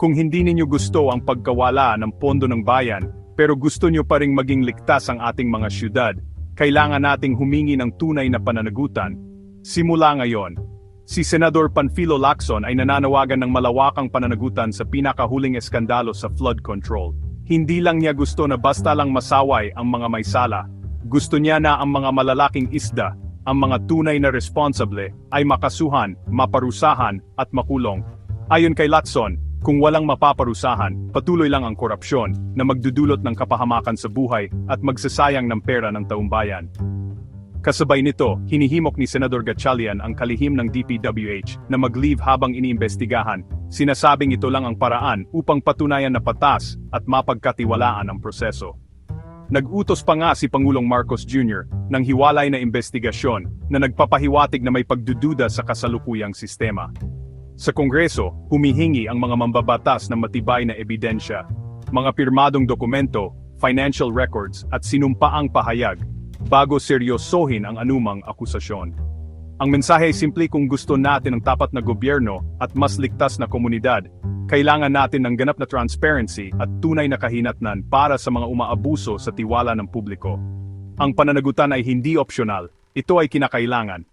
Kung hindi ninyo gusto ang pagkawala ng pondo ng bayan, pero gusto nyo pa ring maging ligtas ang ating mga syudad, kailangan nating humingi ng tunay na pananagutan. Simula ngayon, si Senador Panfilo Lacson ay nananawagan ng malawakang pananagutan sa pinakahuling eskandalo sa flood control. Hindi lang niya gusto na basta lang masaway ang mga may sala. Gusto niya na ang mga malalaking isda, ang mga tunay na responsable, ay makasuhan, maparusahan, at makulong. Ayon kay Lacson, kung walang mapaparusahan, patuloy lang ang korupsyon na magdudulot ng kapahamakan sa buhay at magsasayang ng pera ng taumbayan. Kasabay nito, hinihimok ni Senador Gatchalian ang kalihim ng DPWH na mag-leave habang iniimbestigahan. Sinasabing ito lang ang paraan upang patunayan na patas at mapagkatiwalaan ang proseso. Nag-utos pa nga si Pangulong Marcos Jr. ng hiwalay na investigasyon na nagpapahiwatig na may pagdududa sa kasalukuyang sistema. Sa Kongreso, humihingi ang mga mambabatas ng matibay na ebidensya, mga pirmadong dokumento, financial records at sinumpaang pahayag bago seryosohin ang anumang akusasyon. Ang mensahe ay simple kung gusto natin ng tapat na gobyerno at mas ligtas na komunidad, kailangan natin ng ganap na transparency at tunay na kahinatnan para sa mga umaabuso sa tiwala ng publiko. Ang pananagutan ay hindi opsyonal, ito ay kinakailangan.